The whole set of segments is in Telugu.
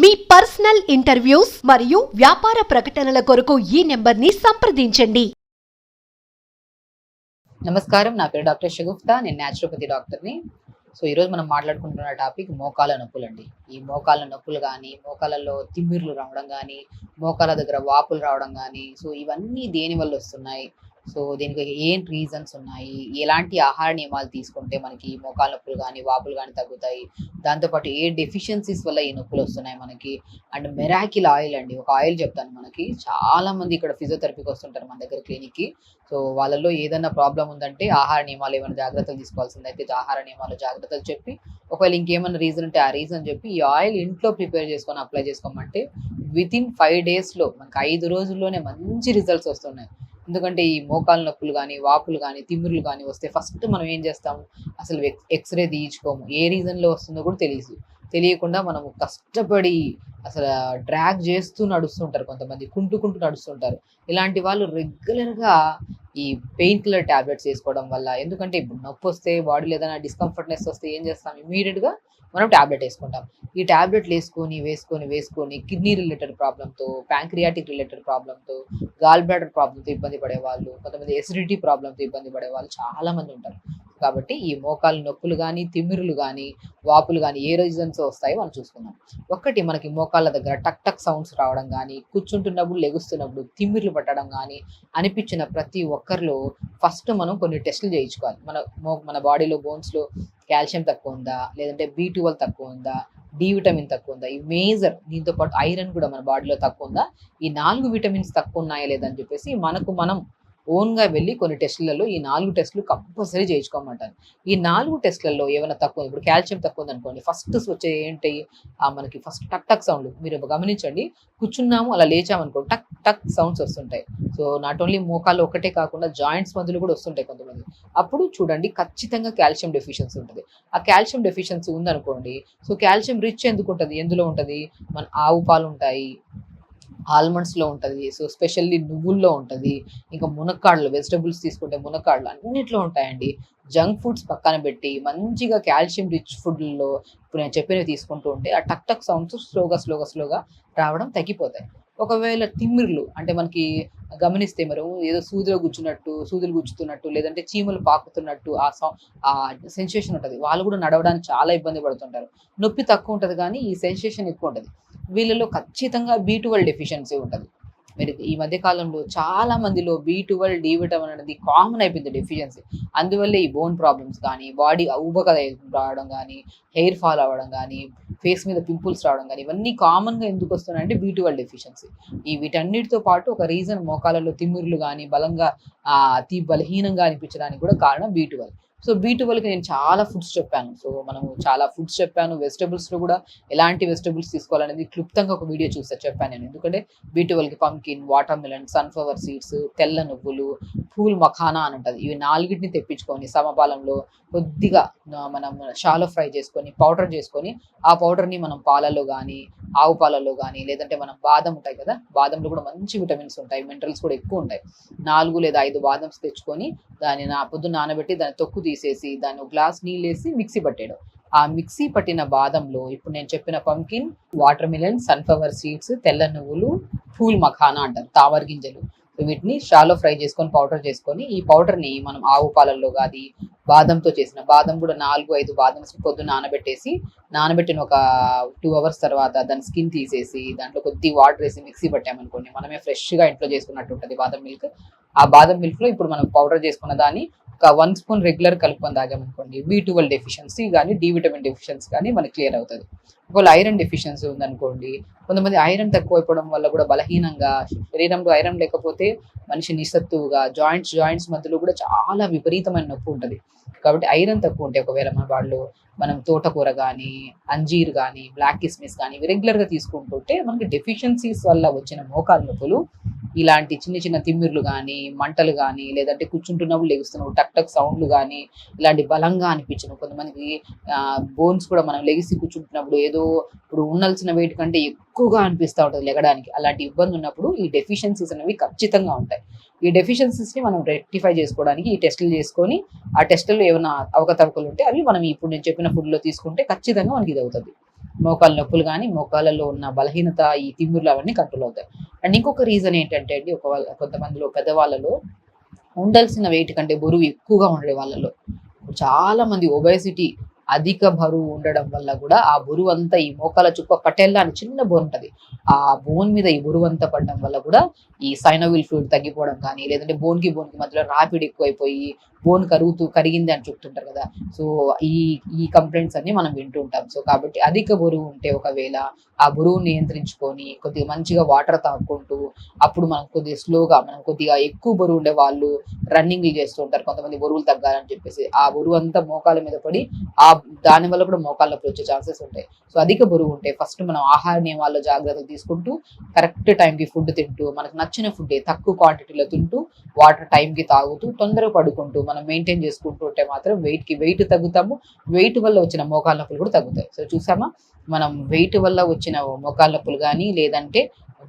మీ పర్సనల్ ఇంటర్వ్యూస్ మరియు వ్యాపార ప్రకటనల కొరకు ఈ నెంబర్ని సంప్రదించండి. నమస్కారం నా పేరు డాక్టర్ షగుఫ్తా నేను న్యాచురోపతి డాక్టర్ని. సో ఈరోజు మనం మాట్లాడుకుంటున్న టాపిక్ మోకాల నొప్పులు అండి. ఈ మోకాల నొప్పులు కానీ మోకాలలో తిమ్మిర్లు రావడం కానీ మోకాల దగ్గర వాపులు రావడం కానీ సో ఇవన్నీ దేని వల్ల వస్తున్నాయి? సో దీనికి ఏం రీజన్స్ ఉన్నాయి? ఎలాంటి ఆహార నియమాలు తీసుకుంటే మనకి మోకాల నొప్పులు కానీ వాపులు కానీ తగ్గుతాయి? దాంతోపాటు ఏ డెఫిషియన్సీస్ వల్ల ఈ నొప్పులు వస్తున్నాయి మనకి? అండ్ మెరాకిల్ ఆయిల్ అండి ఒక ఆయిల్ చెప్తాను మనకి. చాలా మంది ఇక్కడ ఫిజియోథెరపీకి వస్తుంటారు మన దగ్గర క్లినిక్కి సో వాళ్ళలో ఏదైనా ప్రాబ్లం ఉందంటే ఆహార నియమాలు ఏమైనా జాగ్రత్తలు తీసుకోవాల్సింది అయితే ఆహార నియమాలు జాగ్రత్తలు చెప్పి ఒకవేళ ఇంకేమైనా రీజన్ ఉంటే ఆ రీజన్ చెప్పి ఈ ఆయిల్ ఇంట్లో ప్రిపేర్ చేసుకొని అప్లై చేసుకోమంటే విత్ ఇన్ ఫైవ్ డేస్లో మనకి ఐదు రోజుల్లోనే మంచి రిజల్ట్స్ వస్తున్నాయి. ఎందుకంటే ఈ మోకాలు నొప్పులు కానీ వాపులు కానీ తిమ్మిర్లు కానీ వస్తే ఫస్ట్ మనం ఏం చేస్తాము? అసలు ఎక్స్రే తీయించుకోము. ఏ రీజన్లో వస్తుందో కూడా తెలియదు తెలియకుండా మనము కష్టపడి అసలు డ్రాగ్ చేస్తూ నడుస్తుంటారు కొంతమంది కుంటుకుంటూ నడుస్తుంటారు. ఇలాంటి వాళ్ళు రెగ్యులర్గా ఈ పెయిన్ కిల్లర్ ట్యాబ్లెట్స్ వేసుకోవడం వల్ల ఎందుకంటే ఇప్పుడు నొప్పి వస్తే బాడీలో ఏదైనా డిస్కంఫర్ట్నెస్ వస్తే ఏం చేస్తాం? ఇమీడియట్గా మనం ట్యాబ్లెట్ వేసుకుంటాం. ఈ ట్యాబ్లెట్లు వేసుకొని వేసుకొని వేసుకొని కిడ్నీ రిలేటెడ్ ప్రాబ్లంతో ప్యాంక్రియాటిక్ రిలేటెడ్ ప్రాబ్లంతో గాల్ బ్లాడర్ ప్రాబ్లంతో ఇబ్బంది పడే వాళ్ళు కొంతమంది ఎసిడిటీ ప్రాబ్లంతో ఇబ్బంది పడే వాళ్ళు చాలా మంది ఉంటారు. కాబట్టి ఈ మోకాలు నొప్పులు కానీ తిమ్మిరులు కానీ వాపులు కానీ ఏ రీజన్స్ వస్తాయో మనం చూసుకుందాం. ఒక్కటి మనకి మోకాళ్ళ దగ్గర టక్ టక్ సౌండ్స్ రావడం కానీ కూర్చుంటున్నప్పుడు లెగుస్తున్నప్పుడు తిమ్మిర్లు పట్టడం కానీ అనిపించిన ప్రతి ఒక్కరిలో ఫస్ట్ మనం కొన్ని టెస్టులు చేయించుకోవాలి. మన మో మన బాడీలో బోన్స్లో కాల్షియం తక్కువ ఉందా? లేదంటే బీ ట్వెల్వ్ తక్కువ ఉందా? డి విటమిన్ తక్కువ ఉందా? ఈ మేజర్ దీంతో పాటు ఐరన్ కూడా మన బాడీలో తక్కువ ఉందా? ఈ నాలుగు విటమిన్స్ తక్కువ ఉన్నాయా లేదని చెప్పేసి మనకు మనం ఓన్గా వెళ్ళి కొన్ని టెస్టులలో ఈ నాలుగు టెస్టులు కంపల్సరీ చేయించుకోమంటాను ఈ నాలుగు టెస్టులలో ఏమైనా తక్కువ ఇప్పుడు కాల్షియం తక్కువ ఉందనుకోండి ఫస్ట్ వచ్చే ఏంటి? ఆ మనకి ఫస్ట్ టక్ టక్ సౌండ్ మీరు గమనించండి కూర్చున్నాము అలా లేచామనుకో టక్ టక్ సౌండ్స్ వస్తుంటాయి. సో నాట్ ఓన్లీ మోకాలు ఒకటే కాకుండా జాయింట్స్ మందులు కూడా వస్తుంటాయి కొంతమంది. అప్పుడు చూడండి ఖచ్చితంగా కాల్షియం డెఫిషియన్సీ ఉంటుంది. ఆ కాల్షియం డెఫిషియన్సీ ఉందనుకోండి సో కాల్షియం రిచ్ ఎందుకు ఉంటుంది? ఎందులో ఉంటుంది? మన ఆవు పాలు ఉంటాయి ఆల్మండ్స్లో ఉంటుంది. సో స్పెషల్లీ నువ్వుల్లో ఉంటుంది. ఇంకా మునక్కాడలు వెజిటబుల్స్ తీసుకుంటే మునక్కాడలు అన్నిట్లో ఉంటాయండి. జంక్ ఫుడ్స్ పక్కన పెట్టి మంచిగా కాల్షియం రిచ్ ఫుడ్లో ఇప్పుడు నేను చెప్పినవి తీసుకుంటూ ఉంటే ఆ టక్ టక్ సౌండ్స్ స్లోగా స్లోగా స్లోగా రావడం తగ్గిపోతాయి. ఒకవేళ తిమ్మిర్లు అంటే మనకి గమనిస్తే మరో ఏదో సూదిలో గుచ్చున్నట్టు సూదులు గుచ్చుతున్నట్టు లేదంటే చీమలు పాకుతున్నట్టు ఆ సౌ ఆ సెన్సేషన్ ఉంటుంది. వాళ్ళు కూడా నడవడానికి చాలా ఇబ్బంది పడుతుంటారు. నొప్పి తక్కువ ఉంటుంది కానీ ఈ సెన్సేషన్ ఎక్కువ ఉంటుంది. వీళ్ళలో ఖచ్చితంగా బీ ట్వెల్వ్ డెఫిషియన్సీ ఉంటుంది. మీరు ఈ మధ్య కాలంలో చాలా మందిలో బీ ట్వెల్వ్ డి విటమిన్ అనేది కామన్ అయిపోయింది డెఫిషియన్సీ అందువల్లే ఈ బోన్ ప్రాబ్లమ్స్ కానీ బాడీ ఊబక రావడం కానీ హెయిర్ ఫాల్ అవ్వడం కానీ ఫేస్ మీద పింపుల్స్ రావడం కానీ ఇవన్నీ కామన్గా ఎందుకు వస్తున్నాయంటే బీ ట్వెల్వ్ డెఫిషియన్సీ ఈ వీటన్నిటితో పాటు ఒక రీజన్ మోకాలలో తిమ్మిర్లు కానీ బలంగా అతి బలహీనంగా అనిపించడానికి కూడా కారణం బీ ట్వెల్వ్ సో బీ ట్వెల్వ్కి నేను చాలా ఫుడ్స్ చెప్పాను. సో మనము చాలా ఫుడ్స్ చెప్పాను. వెజిటబుల్స్లో కూడా ఎలాంటి వెజిటబుల్స్ తీసుకోవాలనేది క్లుప్తంగా ఒక వీడియో చూస్తే చెప్పాను నేను. ఎందుకంటే బీ ట్వెల్వ్కి pumpkin water melon sunflower seeds తెల్ల నువ్వులు పూల్ మఖానా అని ఉంటుంది. ఇవి నాలుగిటిని తెప్పించుకొని సమపాలంలో కొద్దిగా మనం షాలో ఫ్రై చేసుకొని పౌడర్ చేసుకొని ఆ పౌడర్ని మనం పాలలో కానీ ఆవు పాలలో కానీ లేదంటే మనం బాదం ఉంటాయి కదా బాదంలో కూడా మంచి విటమిన్స్ ఉంటాయి. మినరల్స్ కూడా ఎక్కువ ఉంటాయి. నాలుగు లేదా ఐదు బాదమ్స్ తెచ్చుకొని దాన్ని నా పొద్దు నానబెట్టి దాన్ని తొక్కు తీసేసి దాన్ని ఒక గ్లాస్ నీళ్ళు వేసి మిక్సీ పట్టాడు ఆ మిక్సీ పట్టిన బాదంలో ఇప్పుడు నేను చెప్పిన pumpkin water melon sunflower seeds తెల్ల నువ్వులు ఫూల్ మఖానా అంటారు తావర్ గింజలు. వీటిని షాలో ఫ్రై చేసుకొని పౌడర్ చేసుకొని ఈ పౌడర్ని మనం ఆవు పాలల్లో కాదు బాదంతో చేసిన బాదం కూడా నాలుగు ఐదు బాదం పొద్దున్న నానబెట్టేసి నానబెట్టిన ఒక టూ అవర్స్ తర్వాత దాని స్కిన్ తీసేసి దాంట్లో కొద్ది వాటర్ వేసి మిక్సీ పట్టామనుకోండి మనమే ఫ్రెష్గా ఇంట్లో చేసుకున్నట్టు ఉంటుంది బాదం మిల్క్ ఆ బాదం మిల్క్లో ఇప్పుడు మనం పౌడర్ చేసుకున్న దాన్ని ఒక వన్ స్పూన్ రెగ్యులర్ కలుపుకొని తాగామనుకోండి బీ ట్వెల్వ్ డెఫిషియన్సీ కానీ డి విటమిన్ డెఫిషియన్సీ కానీ మనకి క్లియర్ అవుతుంది. ఒకవేళ ఐరన్ డెఫిషియన్సీ ఉందనుకోండి కొంతమంది ఐరన్ తక్కువ అయిపోవడం వల్ల కూడా బలహీనంగా శరీరంలో ఐరన్ లేకపోతే మనిషి నిస్సత్తువుగా జాయింట్స్ జాయింట్స్ మధ్యలో కూడా చాలా విపరీతమైన నొప్పి ఉంటుంది. కాబట్టి ఐరన్ తక్కువ ఉంటాయి ఒకవేళ మన వాళ్ళు మనం తోటకూర కానీ అంజీర్ కానీ బ్లాక్ కిస్మిస్ కానీ ఇవి రెగ్యులర్గా తీసుకుంటుంటే మనకి డెఫిషియన్సీస్ వల్ల వచ్చిన మోకాలు నొప్పులు ఇలాంటి చిన్న చిన్న తిమ్మిర్లు కానీ మంటలు కానీ లేదంటే కూర్చుంటున్నప్పుడు లెగుస్తున్నప్పుడు టక్ టక్ సౌండ్లు కానీ ఇలాంటి బలంగా అనిపించిన కొంతమందికి బోన్స్ కూడా మనం లెగిసి కూర్చుంటున్నప్పుడు ఏదో ఇప్పుడు ఉండాల్సిన వెయిట్ కంటే ఎక్కువగా అనిపిస్తూ ఉంటుంది లెగడానికి. అలాంటి ఇబ్బంది ఉన్నప్పుడు ఈ డెఫిషియన్సీస్ అనేవి ఖచ్చితంగా ఉంటాయి. ఈ డెఫిషియన్సీస్ని మనం రెక్టిఫై చేసుకోవడానికి ఈ టెస్టులు చేసుకొని ఆ టెస్టుల్లో ఏమైనా అవకతవకలు ఉంటే అవి మనం ఇప్పుడు నేను చెప్పిన ఫుడ్లో తీసుకుంటే ఖచ్చితంగా మనకి ఇది అవుతుంది. మోకాల నొప్పులు కానీ మోకాళ్ళలో ఉన్న బలహీనత ఈ తిమ్మిర్లు అవన్నీ కంట్రోల్ అవుతాయి. అండ్ ఇంకొక రీజన్ ఏంటంటే అండి ఒక వాళ్ళ- కొంతమందిలో పెద్దవాళ్ళలో ఉండాల్సిన వెయిట్ కంటే బరువు ఎక్కువగా ఉండే వాళ్ళలో చాలా మంది ఒబేసిటీ అధిక బరువు ఉండడం వల్ల కూడా ఆ బరువు అంతా ఈ మోకాల చుక్క పటెల్లా అని చిన్న బోన్ ఉంటది. ఆ బోన్ మీద ఈ బరువు అంతా పడడం వల్ల కూడా ఈ సైనోవిల్ ఫ్లూయిడ్ తగ్గిపోవడం కానీ లేదంటే బోన్కి బోన్కి మధ్యలో రాపిడ్ ఎక్కువైపోయి బోన్ కరుగుతూ కరిగింది అని చెప్తుంటారు కదా. సో ఈ ఈ కంప్లైంట్స్ అన్ని మనం వింటూ ఉంటాం. సో కాబట్టి అధిక బరువు ఉంటే ఒకవేళ ఆ బరువు నియంత్రించుకొని కొద్దిగా మంచిగా వాటర్ తాక్కుంటూ అప్పుడు మనం కొద్దిగా స్లోగా మనం కొద్దిగా ఎక్కువ బరువు ఉండే వాళ్ళు రన్నింగ్ చేస్తూ ఉంటారు. కొంతమంది బరువులు తగ్గాలని చెప్పేసి ఆ బరువు అంతా మోకాల మీద పడి ఆ దాని వల్ల కూడా మోకాళ్ళ నొప్పి వచ్చే ఛాన్సెస్ ఉంటాయి. సో అధిక బరువు ఉంటే ఫస్ట్ మనం ఆహార నియమాల్లో జాగ్రత్తలు తీసుకుంటూ కరెక్ట్ టైంకి ఫుడ్ తింటూ మనకు నచ్చిన ఫుడ్ తక్కువ క్వాంటిటీలో తింటూ వాటర్ టైంకి తాగుతూ తొందరగా పడుకుంటూ మనం మెయింటైన్ చేసుకుంటూ ఉంటే మాత్రం వెయిట్కి కి వెయిట్ తగ్గుతాము. వెయిట్ వల్ల వచ్చిన మోకాళ్ళ నొప్పులు కూడా తగ్గుతాయి. సో చూసామా? మనం వెయిట్ వల్ల వచ్చిన మోకాళ్ళ నొప్పులు కానీ లేదంటే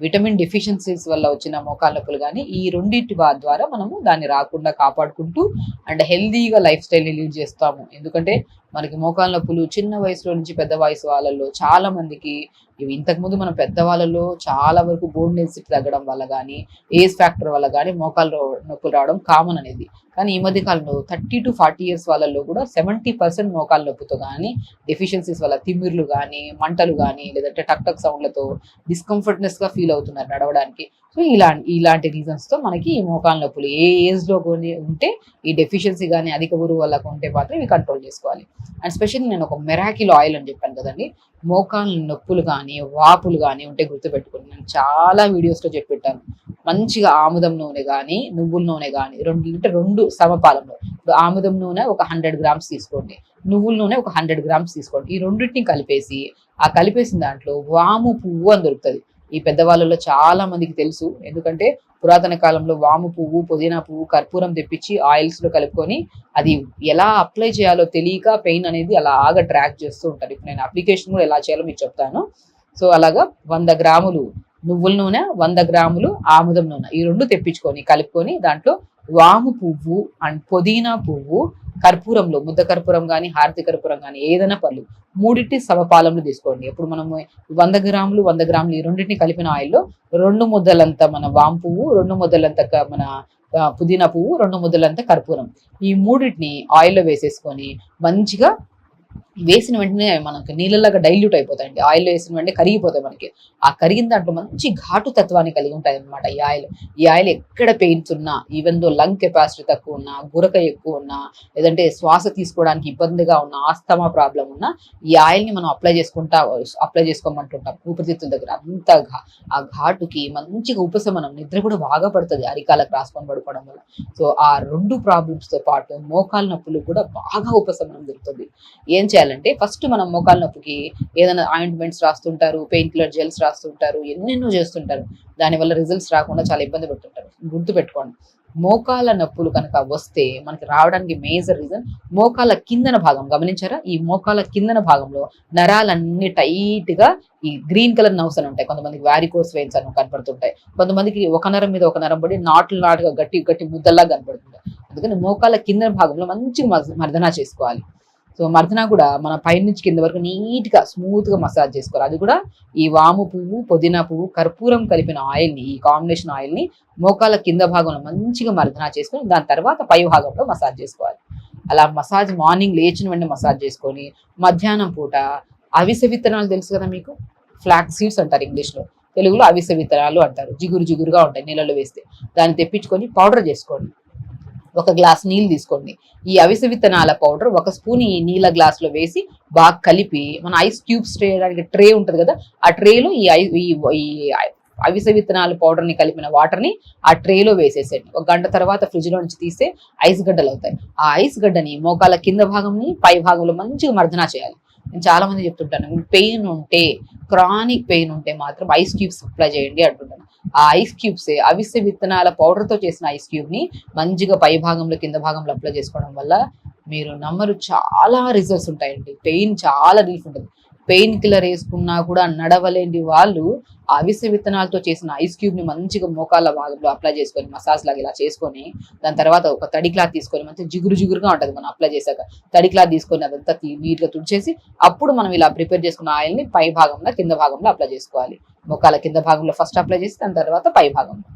విటమిన్ డెఫిషియన్సీస్ వల్ల వచ్చిన మోకాళ్ళ నొప్పులు కానీ ఈ రెండింటి ద్వారా మనము దాన్ని రాకుండా కాపాడుకుంటూ అండ్ హెల్దీగా లైఫ్ స్టైల్ని లీడ్ చేస్తాము. ఎందుకంటే మనకి మోకాళ్ళ నొప్పులు చిన్న వయసులో నుంచి పెద్ద వయసు వాళ్ళల్లో చాలా మందికి ఇవి ఇంతకుముందు మన పెద్దవాళ్ళలో చాలా వరకు బోన్ డెన్సిటీ తగ్గడం వల్ల కానీ ఏజ్ ఫ్యాక్టర్ వల్ల కానీ మోకాలు నొప్పులు రావడం కామన్ అనేది. కానీ ఈ మధ్య కాలంలో థర్టీ టు ఫార్టీ ఇయర్స్ వాళ్ళల్లో కూడా సెవెంటీ పర్సెంట్ మోకాలు నొప్పితో కానీ డెఫిషియన్సీస్ వల్ల తిమ్మిర్లు కానీ మంటలు కానీ లేదంటే టక్ టక్ సౌండ్లతో డిస్కంఫర్ట్నెస్గా ఫీల్ అవుతున్నారు నడవడానికి. సో ఇలాంటి ఇలాంటి రీజన్స్తో మనకి ఈ మోకాన్ నొప్పులు ఏ ఏజ్లో కొని ఉంటే ఈ డెఫిషియన్సీ కానీ అధిక బరువు వల్ల ఉంటే మాత్రం ఇవి కంట్రోల్ చేసుకోవాలి. అండ్ స్పెషల్లీ నేను ఒక మెరాకిల్ ఆయిల్ అని చెప్పాను కదండి. మోకాన్ నొప్పులు కానీ వాపులు కానీ ఉంటే గుర్తుపెట్టుకోండి. నేను చాలా వీడియోస్లో చెప్పిట్టాను మంచిగా ఆముదం నూనె కానీ నువ్వుల నూనె కానీ రెండు అంటే రెండు సమపాలంలో. ఇప్పుడు ఆముదం నూనె ఒక హండ్రెడ్ గ్రామ్స్ తీసుకోండి. నువ్వుల నూనె ఒక హండ్రెడ్ గ్రామ్స్ తీసుకోండి. ఈ రెండింటిని కలిపేసి ఆ కలిపేసిన దాంట్లో వాము పువ్వు అని దొరుకుతుంది. ఈ పెద్దవాళ్ళలో చాలా మందికి తెలుసు. ఎందుకంటే పురాతన కాలంలో వాము పువ్వు పుదీనా పువ్వు కర్పూరం తెప్పించి ఆయిల్స్లో కలుపుకొని అది ఎలా అప్లై చేయాలో తెలియక పెయిన్ అనేది అలాగా ట్రాక్ చేస్తూ ఉంటారు. ఇప్పుడు నేను అప్లికేషన్ కూడా ఎలా చేయాలో మీకు చెప్తాను. సో అలాగా వంద గ్రాములు నువ్వుల నూనె వంద గ్రాములు ఆముదం నూనె. ఈ రెండు తెప్పించుకొని కలుపుకొని దాంట్లో వాము పువ్వు అండ్ పుదీనా పువ్వు కర్పూరంలో ముద్ద కర్పూరం కానీ హారతి కర్పూరం కానీ ఏదైనా పళ్ళు మూడింటి సమపాలంలో తీసుకోండి. ఇప్పుడు మనము వంద గ్రాములు వంద గ్రాములు ఈ రెండింటిని కలిపిన ఆయిల్లో రెండు ముద్దలంత మన వాము పువ్వు రెండు ముద్దలంత మన పుదీనా పువ్వు రెండు ముద్దలంత కర్పూరం. ఈ మూడింటిని ఆయిల్లో వేసేసుకొని మంచిగా వేసిన వెంటనే మనకి నీళ్ళలాగా డైల్యూట్ అయిపోతాయండి. ఆయిల్ వేసిన వెంటనే కరిగిపోతాయి మనకి. ఆ కరిగిన దాంట్లో మంచి ఘాటు తత్వాన్ని కలిగి ఉంటాయి అనమాట ఈ ఆయిల్. ఈ ఆయిల్ ఎక్కడ పెయిన్స్ ఉన్నా ఈవెన్ దో లంగ్ కెపాసిటీ తక్కువ ఉన్నా గురక ఎక్కువ ఉన్నా లేదంటే శ్వాస తీసుకోవడానికి ఇబ్బందిగా ఉన్న ఆస్తమా ప్రాబ్లం ఉన్నా ఈ ఆయిల్ని మనం అప్లై చేసుకుంటా అప్లై చేసుకోమంటుంటాం ఊపిరితిత్తుల దగ్గర. అంత ఘా- ఆ ఘాటుకి మంచిగా ఉపశమనం నిద్ర కూడా బాగా పడుతుంది అరికాలకు రాసుకొని పడుకోవడం వల్ల. సో ఆ రెండు ప్రాబ్లమ్స్తో పాటు మోకాలు నొప్పులు కూడా బాగా ఉపశమనం దొరుకుతుంది. ఏం చేయాలి? చేయాలంటే ఫస్ట్ మనం మోకాల నొప్పికి ఏదైనా ఆయింట్మెంట్స్ రాస్తుంటారు పెయిన్ కిల్లర్ జెల్స్ రాస్తుంటారు ఎన్నెన్నో చేస్తుంటారు. దానివల్ల రిజల్ట్స్ రాకుండా చాలా ఇబ్బంది పెడుతుంటారు. గుర్తు పెట్టుకోండి మోకాల నొప్పులు కనుక వస్తే మనకి రావడానికి మేజర్ రీజన్ మోకాల కిందన భాగం. గమనించారా? ఈ మోకాల కిందన భాగంలో నరాలన్నీ టైట్గా ఈ గ్రీన్ కలర్ నవ్స్ అని ఉంటాయి. కొంతమందికి వ్యారికోస్ వెయిన్స్ అని కనపడుతుంటాయి. కొంతమందికి ఒక నరం మీద ఒక నరం పడి నాట్లు నాటుగా గట్టి గట్టి ముద్దల్లా కనపడుతుంటాయి. అందుకని మోకాల కిందన భాగంలో మంచిగా మర్దనా చేసుకోవాలి. సో మర్దన కూడా మన పైనుంచి కింద వరకు నీట్గా స్మూత్గా స్మూత్గా మసాజ్ చేసుకోవాలి. అది కూడా ఈ వాము పువ్వు పుదీనా పువ్వు కర్పూరం కలిపిన ఆయిల్ని ఈ కాంబినేషన్ ఆయిల్ని మోకాల కింద భాగంలో మంచిగా మర్దన చేసుకొని దాని తర్వాత పై భాగంలో మసాజ్ చేసుకోవాలి. అలా మసాజ్ మార్నింగ్ లేచిన వెంటనే మసాజ్ చేసుకొని మధ్యాహ్నం పూట అవిసె విత్తనాలు తెలుసు కదా మీకు? ఫ్లాక్ సీడ్స్ అంటారు ఇంగ్లీష్లో. తెలుగులో అవిసె విత్తనాలు అంటారు. జిగురు జిగురుగా ఉంటాయి నీళ్ళలో వేస్తే. దాన్ని తెప్పించుకొని పౌడర్ చేసుకోండి. ఒక గ్లాస్ నీళ్ళు తీసుకోండి. ఈ అవిసె విత్తనాల పౌడర్ ఒక స్పూన్ ఈ నీళ్ళ గ్లాస్లో వేసి బాగా కలిపి మన ఐస్ క్యూబ్స్ చేయడానికి ట్రే ఉంటుంది కదా ఆ ట్రేలో ఈ ఐ- ఈ- అవిసె విత్తనాల పౌడర్ని కలిపిన వాటర్ని ఆ ట్రేలో వేసేసేయండి. ఒక గంట తర్వాత ఫ్రిడ్జ్లో నుంచి తీస్తే ఐస్ గడ్డలు అవుతాయి ఆ ఐస్ గడ్డని మోకాల కింద భాగంని పై భాగంలో మంచిగా మర్దన చేయాలి. నేను చాలా మంది చెప్తుంటాను పెయిన్ ఉంటే క్రానిక్ పెయిన్ ఉంటే మాత్రం ఐస్ క్యూబ్స్ అప్లై చేయండి అంటుంటాను. ఆ ఐస్ క్యూబ్స్ అవిసె విత్తనాల పౌడర్తో చేసిన ఐస్ క్యూబ్ని మంచిగా పై భాగంలో కింద భాగంలో అప్లై చేసుకోవడం వల్ల మీరు నమ్మరు చాలా రిజల్ట్స్ ఉంటాయండి. పెయిన్ చాలా రిలీఫ్ ఉంటుంది. పెయిన్ కిల్లర్ వేసుకున్నా కూడా నడవలేని వాళ్ళు అవిసె విత్తనాలతో చేసిన ఐస్ క్యూబ్ని మంచిగా మోకాళ్ళ భాగంలో అప్లై చేసుకొని మసాజ్ లాగా ఇలా చేసుకొని దాని తర్వాత ఒక తడి క్లాత్ తీసుకొని మంచి జిగురు జిగురుగా ఉంటుంది మనం అప్లై చేశాక. తడి క్లాత్ తీసుకొని అదంతా నీట్గా తుడిచేసి అప్పుడు మనం ఇలా ప్రిపేర్ చేసుకున్న ఆయిల్ని పై భాగంలో కింద భాగంలో అప్లై చేసుకోవాలి. మోకాల కింద భాగంలో ఫస్ట్ అప్లై చేసి దాని తర్వాత పై భాగంలో.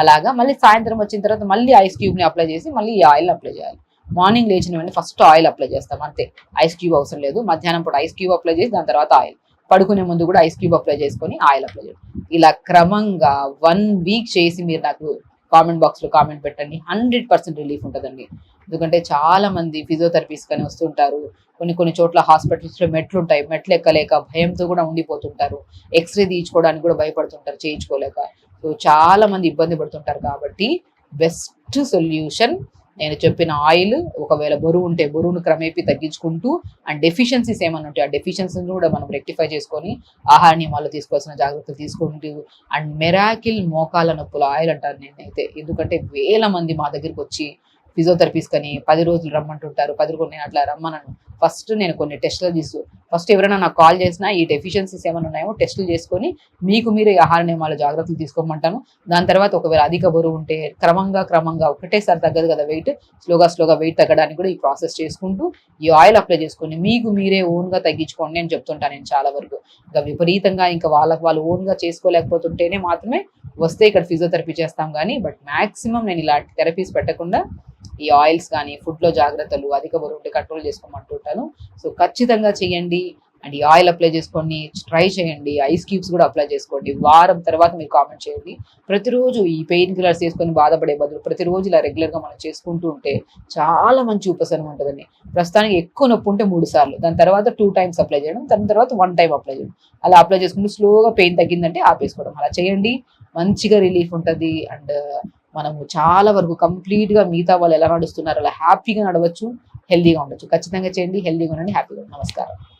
అలాగా మళ్ళీ సాయంత్రం వచ్చిన తర్వాత మళ్ళీ ఐస్ క్యూబ్ని అప్లై చేసి మళ్ళీ ఈ ఆయిల్ అప్లై చేయాలి. మార్నింగ్ లేచిన వెంటనే ఫస్ట్ ఆయిల్ అప్లై చేస్తాం అంతే. ఐస్ క్యూబ్ అవసరం లేదు. మధ్యాహ్నం పూట ఐస్ క్యూబ్ అప్లై చేసి దాని తర్వాత ఆయిల్. పడుకునే ముందు కూడా ఐస్ క్యూబ్ అప్లై చేసుకొని ఆయిల్ అప్లై చేయండి ఇలా క్రమంగా వన్ వీక్ చేసి మీరు నాకు కామెంట్ బాక్స్లో కామెంట్ పెట్టండి. హండ్రెడ్ పర్సెంట్ రిలీఫ్ ఉంటుందండి. ఎందుకంటే చాలా మంది ఫిజియోథెరపీస్ కానీ వస్తుంటారు. కొన్ని కొన్ని చోట్ల హాస్పిటల్స్లో మెట్లు ఉంటాయి మెట్లు ఎక్కలేక భయంతో కూడా ఉండిపోతుంటారు. ఎక్స్రే తీయించుకోవడానికి కూడా భయపడుతుంటారు చేయించుకోలేక. సో చాలా మంది ఇబ్బంది పడుతుంటారు కాబట్టి బెస్ట్ సొల్యూషన్ నేను చెప్పిన ఆయిల్ ఒకవేళ బరువు ఉంటే బరువును క్రమేపీ తగ్గించుకుంటూ అండ్ డెఫిషియన్సీస్ ఏమైనా ఉంటే ఆ డెఫిషియన్సీని కూడా మనం రెక్టిఫై చేసుకొని ఆహార నియమాలు తీసుకోవాల్సిన జాగ్రత్తలు తీసుకుంటూ అండ్ మెరాకిల్ మోకాల నొప్పుల ఆయిల్ అంటారు నేనైతే. ఎందుకంటే వేల మంది మా దగ్గరికి వచ్చి ఫిజియోథెరపీస్ కానీ పది రోజులు రమ్మంటుంటారు పది రోజులు నేను అట్లా రమ్మనను. ఫస్ట్ నేను కొన్ని టెస్టులు తీసు ఫస్ట్ ఎవరైనా నాకు కాల్ చేసినా ఈ డెఫిషియన్సీస్ ఏమైనా ఉన్నాయో టెస్టులు చేసుకొని మీకు మీరు ఆహార నియమాలు జాగ్రత్తలు తీసుకోమంటాను. దాని తర్వాత ఒకవేళ అధిక బరువు ఉంటే క్రమంగా క్రమంగా ఒకటేసారి తగ్గదు కదా వెయిట్ స్లోగా స్లోగా వెయిట్ తగ్గడానికి కూడా ఈ ప్రాసెస్ చేసుకుంటూ ఈ ఆయిల్ అప్లై చేసుకొని మీకు మీరే ఓన్గా తగ్గించుకోండి అని చెప్తుంటాను నేను చాలా వరకు. ఇంకా విపరీతంగా ఇంకా వాళ్ళకి వాళ్ళు ఓన్గా చేసుకోలేకపోతుంటేనే మాత్రమే వస్తే ఇక్కడ ఫిజియోథెరపీ చేస్తాం కానీ బట్ మ్యాక్సిమం నేను ఇలాంటి థెరపీస్ పెట్టకుండా ఈ ఆయిల్స్ కానీ ఫుడ్లో జాగ్రత్తలు అధిక బరువు ఉంటే కంట్రోల్ చేసుకోమంటుంటాను సో ఖచ్చితంగా చేయండి. అండ్ ఈ ఆయిల్ అప్లై చేసుకోండి. ట్రై చేయండి. ఐస్ క్యూబ్స్ కూడా అప్లై చేసుకోండి. వారం తర్వాత మీరు కామెంట్ చేయండి. ప్రతిరోజు ఈ పెయిన్ కిల్లర్స్ చేసుకొని బాధపడే బదులు ప్రతిరోజు ఇలా రెగ్యులర్గా మనం చేసుకుంటూ ఉంటే చాలా మంచి ఉపశమనం ఉంటుందండి. ప్రస్తుతానికి ఎక్కువ నొప్పి ఉంటే మూడు సార్లు. దాని తర్వాత టూ టైమ్స్ అప్లై చేయడం. దాని తర్వాత వన్ టైం అప్లై చేయడం. అలా అప్లై చేసుకుంటూ స్లోగా పెయిన్ తగ్గిందంటే ఆపేసుకోవడం. అలా చేయండి. మంచిగా రిలీఫ్ ఉంటుంది. అండ్ మనము చాలా వరకు కంప్లీట్గా మిగతా వాళ్ళు ఎలా నడుస్తున్నారు అలా హ్యాపీగా నడవచ్చు హెల్దీగా ఉండొచ్చు. ఖచ్చితంగా చేయండి హెల్దీగా ఉండండి హ్యాపీగా నమస్కారం.